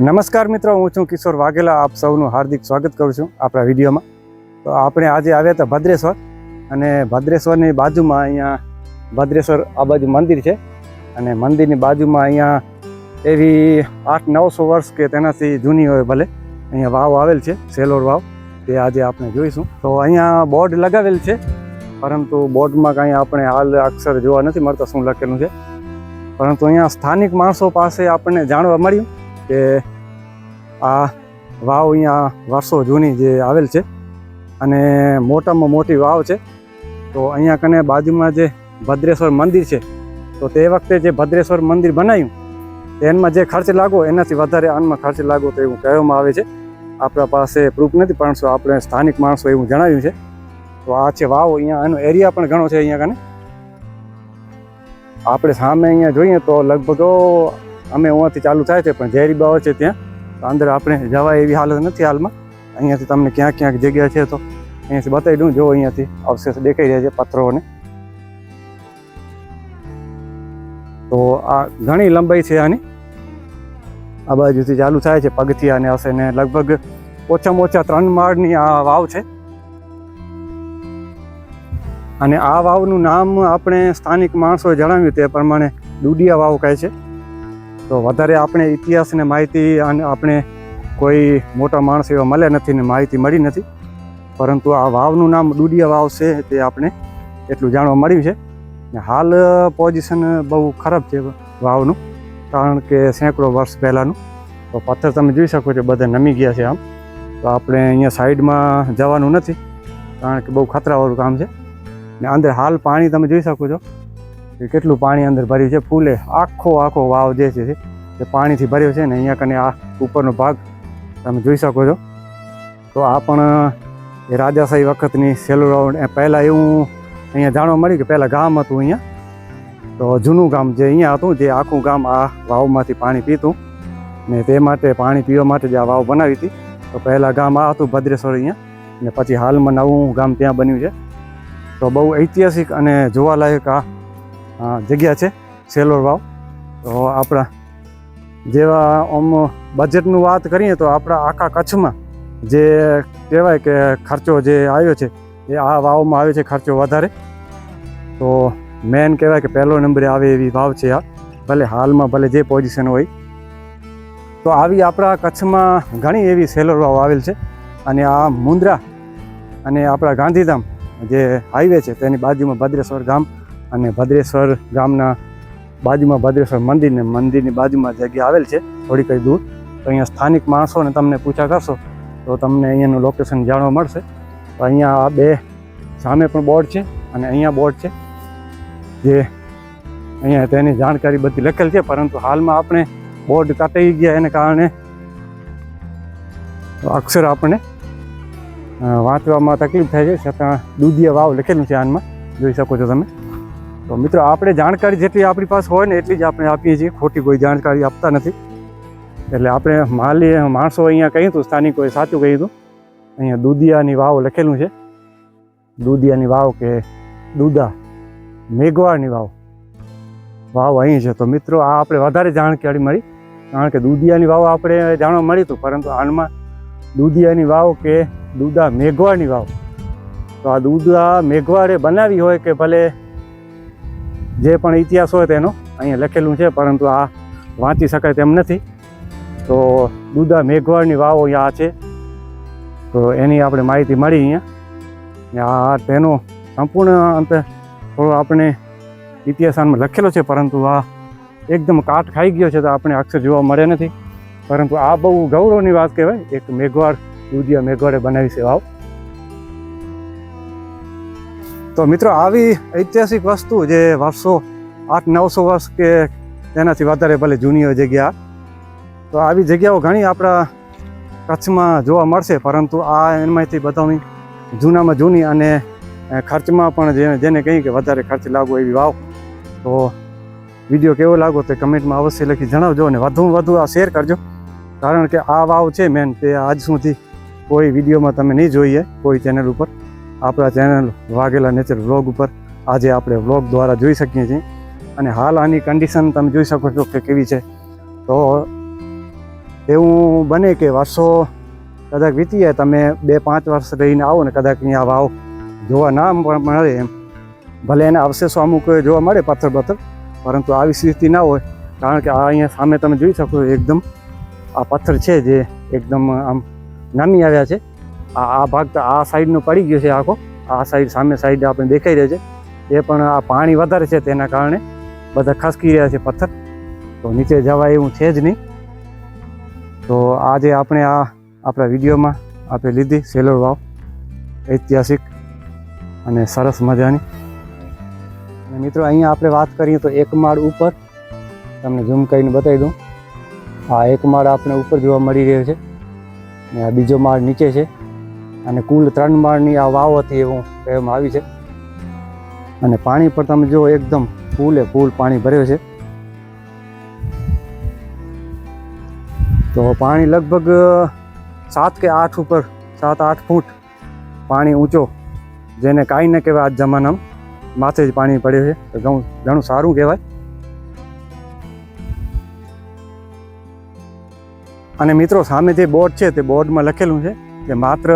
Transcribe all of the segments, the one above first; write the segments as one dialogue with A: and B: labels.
A: નમસ્કાર મિત્રો, હું છું કિશોર વાઘેલા. આપ સૌનું હાર્દિક સ્વાગત કરું છું આપણા વિડીયોમાં. તો આપણે આજે આવ્યા હતા ભદ્રેશ્વર અને ભદ્રેશ્વરની બાજુમાં અહીંયા, ભદ્રેશ્વર આ બાજુ મંદિર છે અને મંદિરની બાજુમાં અહીંયા એવી આઠ નવસો વર્ષ કે તેનાથી જૂની હોય ભલે, અહીંયા વાવ આવેલ છે, સેલોર વાવ, તે આજે આપણે જોઈશું. તો અહીંયા બોર્ડ લગાવેલ છે, પરંતુ બોર્ડમાં કાંઈ આપણે હાલ અક્ષર જોવા નથી મળતા શું લખેલું છે. પરંતુ અહીંયા સ્થાનિક માણસો પાસે આપણને જાણવા મળ્યું કે આ વાવ અહીંયા વારસો જૂની જે આવેલ છે અને મોટામાં મોટી વાવ છે. તો અહીંયા કને બાજુમાં જે ભદ્રેશ્વર મંદિર છે, તો તે વખતે જે ભદ્રેશ્વર મંદિર બનાવ્યું તેનમાં જે ખર્ચ લાગો એનાથી વધારે આનમાં ખર્ચ લાગો તો એવું કહેવામાં આવે છે. આપણા પાસે પ્રૂફ નથી પરંતુ આપણે સ્થાનિક માણસો એવું જણાવ્યું છે. તો આ છે વાવ, અહીંયા એનો એરિયા પણ ઘણો છે અહીંયા કને. આપણે સામે અહીંયા જોઈએ તો લગભગ અમે ઓથી ચાલુ થાય છે, પણ ઝેરી બાવ છે ત્યાં. અંદર આપણે જવાય એવી હાલત નથી હાલમાં. અહીંયાથી તમને ક્યાંક ક્યાંક જગ્યા છે તો અહીંયાથી બતાવી દઉં. જો અહીંયાથી અવશેષ દેખાઈ રહ્યા છે પથ્થરોને. તો આ ઘણી લંબાઈ છે આની. આ બાજુથી ચાલુ થાય છે પગથિયાને હશે ને લગભગ ઓછામાં ઓછા ત્રણ માળની આ વાવ છે. અને આ વાવનું નામ આપણે સ્થાનિક માણસોએ જણાવ્યું તે પ્રમાણે ડુડિયા વાવ કહે છે. તો વધારે આપણે ઇતિહાસને માહિતી અને આપણે કોઈ મોટા માણસ એવા મળ્યા નથી ને માહિતી મળી નથી. પરંતુ આ વાવનું નામ ડુડિયા વાવ છે તે આપણે એટલું જાણવા મળ્યું છે. ને હાલ પોઝિશન બહુ ખરાબ છે વાવનું, કારણ કે સેંકડો વર્ષ પહેલાંનું. તો પથ્થર તમે જોઈ શકો છો, બધા નમી ગયા છે આમ. તો આપણે અહીંયા સાઈડમાં જવાનું નથી, કારણ કે બહુ ખતરાવાળું કામ છે. ને અંદર હાલ પાણી તમે જોઈ શકો છો. કે કેટલું પાણી અંદર ભર્યું છે. ફૂલે આખો આખો વાવ જે છે તે પાણીથી ભર્યો છે ને અહીંયા કને આ ઉપરનો ભાગ તમે જોઈ શકો છો. તો આ પણ, એ રાજાશાહી વખતની સેલુરાઉન્ડ એ પહેલાં એવું અહીંયા જાણવા મળ્યું કે પહેલાં ગામ હતું અહીંયા. તો જૂનું ગામ જે અહીંયા હતું, જે આખું ગામ આ વાવમાંથી પાણી પીતું. ને તે માટે, પાણી પીવા માટે જે આ વાવ બનાવી હતી. તો પહેલાં ગામ આ હતું ભદ્રેશ્વર અહીંયા. ને પછી હાલમાં નવું ગામ ત્યાં બન્યું છે. તો બહુ ઐતિહાસિક અને જોવાલાયક આ જગ્યા છે, સેલોર વાવ. તો આપણા જેવા આમ બજેટનું વાત કરીએ તો આપણા આખા કચ્છમાં જે કહેવાય કે ખર્ચો જે આવ્યો છે, એ આ વાવમાં આવે છે ખર્ચો વધારે. તો મેન કહેવાય કે પહેલો નંબરે આવે એવી વાવ છે આ. ભલે હાલમાં ભલે જે પોઝિશન હોય. તો આવી આપણા કચ્છમાં ઘણી એવી સેલોર વાવ આવેલ છે. અને આ મુંદ્રા અને આપણા ગાંધીધામ જે હાઈવે છે, તેની બાજુમાં ભદ્રેશ્વર ગામ અને ભદ્રેશ્વર ગામના બાજુમાં ભદ્રેશ્વર મંદિર ને મંદિરની બાજુમાં જગ્યા આવેલ છે, થોડી કંઈ દૂર, તો અહીંયા સ્થાનિક માણસોને તમને પૂછા કરશો, તો તમને અહીંયાનું લોકેશન જાણવા મળશે. તો અહીંયા આ બે સામે પણ બોર્ડ છે અને અહીંયા બોર્ડ છે, જે અહીંયા તેની જાણકારી બધી લખેલ છે, પરંતુ હાલમાં આપણે બોર્ડ કાટાઈ ગયા એને કારણે અક્ષર આપણને વાંચવામાં તકલીફ થાય છે, છતાં દૂધિયા વાવ લખેલું છે આનમાં, જોઈ શકો છો તમે. તો મિત્રો, આપણે જાણકારી જેટલી આપણી પાસે હોય ને એટલી જ આપણે આપીએ છીએ. ખોટી કોઈ જાણકારી આપતા નથી. એટલે આપણે માલી માણસો અહીંયા કહ્યું હતું સ્થાનિકોએ સાચું કહ્યું હતું. અહીંયા દૂધિયાની વાવ લખેલું છે. દૂધિયાની વાવ કે દૂધા, મેઘવાળની વાવ. વાવ અહીં છે. તો મિત્રો, આ આપણે વધારે જાણકારી મળી. કારણ કે દૂધિયાની વાવ આપણે જાણવા મળી હતું, પરંતુ આનમાં દૂધિયાની વાવ કે દૂધા, મેઘવાળની વાવ. તો આ દૂધા, મેઘવાળે બનાવી હોય કે ભલે જે પણ ઇતિહાસ હોય તેનો અહીંયા લખેલું છે, પરંતુ આ વાંચી શકાય તેમ નથી. તો દુદા મેઘવાળની વાવ અહીંયા છે. તો એની આપણે માહિતી મળી અહીંયા. આ તેનો સંપૂર્ણ અંતે થોડો આપણે ઇતિહાસમાં લખેલો છે, પરંતુ આ એકદમ કાટ ખાઈ ગયો છે, તો આપણે અક્ષર જોવા મળે નથી. પરંતુ આ બહુ ગૌરવની વાત કહેવાય. એક મેઘવાળ દુધિયા મેઘવાળે બનાવી છે વાવ. તો મિત્રો, આવી ઐતિહાસિક વસ્તુ જે વર્ષો આઠ, નવસો વર્ષ કે તેનાથી વધારે ભલે જૂની જગ્યા, તો આવી જગ્યાઓ ઘણી આપણા કચ્છમાં જોવા મળશે. પરંતુ આ એમાંથી બધાની જૂનામાં જૂની અને ખર્ચમાં પણ જેને કહીએ કે વધારે ખર્ચ લાગવો એવી વાવ. તો વીડિયો કેવો લાગો તે કમેન્ટમાં અવશ્ય લખી જણાવજો અને વધુમાં વધુ આ શેર કરજો. કારણ કે આ વાવ છે મેન. તે આજ સુધી કોઈ વિડીયોમાં તમે નહીં જોઈએ કોઈ ચેનલ ઉપર. આપણા ચેનલ વાઘેલા નેચર વ્લોગ ઉપર આજે આપણે વ્લોગ દ્વારા જોઈ શકીએ છીએ. અને હાલ આની કન્ડિશન તમે જોઈ શકો છો કે કેવી છે. તો એવું બને કે વર્ષો કદાચ વીતી જાય, તમે બે પાંચ વર્ષ રહીને આવો ને કદાચ અહીંયા વાવ જોવા ના મળે એમ. ભલે એના અવશેષો અમુક જોવા મળે પથ્થર પથ્થર પરંતુ આવી સ્થિતિ ના હોય. કારણ કે આ અહીંયા સામે તમે જોઈ શકો એકદમ આ પથ્થર છે જે એકદમ આમ નામી આવ્યા છે. આ આ ભાગ આ સાઈડનો પડી ગયો છે આખો. આ સાઈડ સામે સાઈડ આપણે દેખાઈ રહ્યા છે. એ પણ આ પાણી વધારે છે તેના કારણે બધા ખસકી રહ્યા છે પથ્થર. તો નીચે જવાય એવું છે જ નહીં. તો આજે આપણે આ આપણા વિડીયોમાં આપણે લીધી સેલોર વાવ. ઐતિહાસિક અને સરસ મજાની. અને મિત્રો, અહીંયા આપણે વાત કરીએ તો એક માળ ઉપર તમને ઝૂમ કરીને બતાવી દઉં. આ એક માળ આપણે ઉપર જોવા મળી રહ્યો છે. અને આ બીજો માળ નીચે છે. અને કુલ ત્રણ માળની આ વાવ હતી એવું કહેવામાં આવી છે. અને પાણી પર તમે જુઓ એકદમ ફૂલે ફૂલ પાણી ભર્યો છે. તો પાણી લગભગ સાત કે આઠ ઉપર, સાત આઠ ફૂટ પાણી ઊંચો, જેને કાંઈ ન કહેવાય આજ જમાનામાં. માથે જ પાણી પડ્યું છે. તો ઘણું ઘણું સારું કહેવાય. અને મિત્રો સામે જે બોર્ડ છે તે બોર્ડમાં લખેલું છે કે માત્ર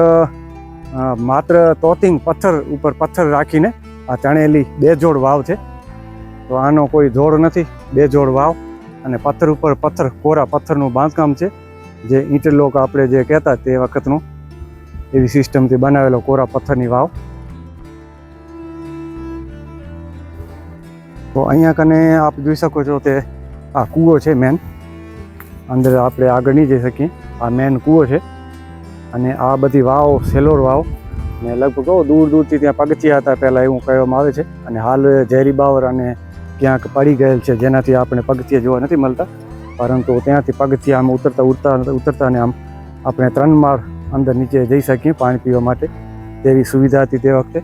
A: માત્ર તોતિંગ પથ્થર ઉપર પથ્થર રાખીને આ ચણેલી બે જોડ વાવ છે. તો આનો કોઈ જોડ નથી, બે જોડ વાવ અને પથ્થર ઉપર પથ્થર, કોરા પથ્થરનું બાંધકામ છે. જે ઇન્ટરલોક આપણે જે કહેતા તે વખતનું એવી સિસ્ટમથી બનાવેલો કોરા પથ્થરની વાવ. તો અહીંયા કને આપ જોઈ શકો છો તે આ કૂવો છે મેન અંદર આપણે આગળ નહીં જઈ શકીએ. આ મેન કૂવો છે. અને આ બધી વાવ, સેલોર વાવ, ને લગભગ કહો દૂર દૂરથી ત્યાં પગથિયા હતા પહેલાં એવું કહેવામાં આવે છે. અને હાલ ઝેરી બાવર અને ક્યાંક પડી ગયેલ છે, જેનાથી આપણે પગથિયા જોવા નથી મળતા. પરંતુ ત્યાંથી પગથિયા આમ ઉતરતા ઉતરતા ઉતરતા ને આમ આપણે ત્રણ માળ અંદર નીચે જઈ શકીએ પાણી પીવા માટે તેવી સુવિધા હતી તે વખતે.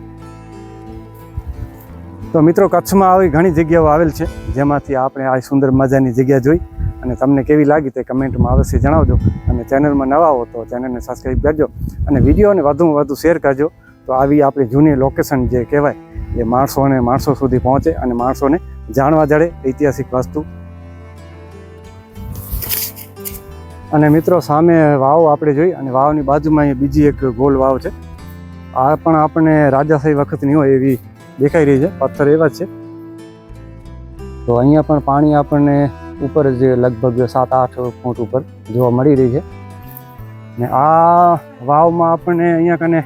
A: તો મિત્રો, કચ્છમાં આવી ઘણી જગ્યાઓ આવેલ છે, જેમાંથી આપણે આ સુંદર મજાની જગ્યા જોઈ. અને તમને કેવી લાગી તે કમેન્ટમાં અવશ્ય જણાવજો અને ચેનલમાં નવા હો તો ચેનલને સબસ્ક્રાઈબ કરજો અને વિડીયોને વધુમાં વધુ શેર કરજો. તો આવી આપણી જૂની લોકેશન જે કહેવાય, એ માણસોને માણસો સુધી પહોંચે અને માણસોને જાણવા જડે ઐતિહાસિક વસ્તુ. અને મિત્રો, સામે વાવ આપણે જોઈ અને વાવની બાજુમાં બીજી એક ગોલ વાવ છે. આ પણ આપણને રાજાશાહી વખતની હોય એવી દેખાઈ રહી છે, પથ્થર એવા જ છે. તો અહીંયા પણ પાણી આપણને ઉપર જે લગભગ સાત આઠ ફૂટ ઉપર જોવા મળી રહી છે. ને આ વાવમાં આપણને અહીંયા કને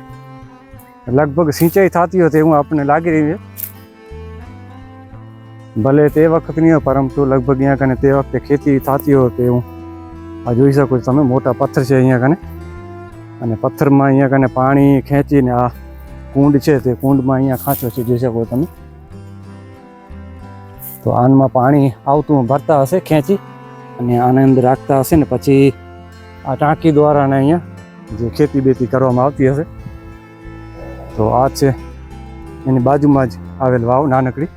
A: લગભગ સિંચાઈ થતી હોય તેવું આપણને લાગી રહ્યું છે. ભલે તે વખતની હોય, પરંતુ લગભગ અહીંયા કને તે વખતે ખેતી થતી હોય તેવું આ જોઈ શકો છો તમે, મોટા પથ્થર છે અહીંયા કને. અને પથ્થરમાં અહીંયા કને પાણી ખેંચીને આ કુંડ છે તે કુંડમાં અહીંયા ખાંચો છે, જોઈ શકો તમે. તો આનમાં પાણી આવતું ભરતા હશે ખેંચી અને આને અંદર રાખતા હશે ને પછી આ ટાંકી દ્વારા ને અહીંયા જે ખેતી બેતી કરવામાં આવતી હશે. તો આ છે એની બાજુમાં જ આવેલ વાવ નાનકડી.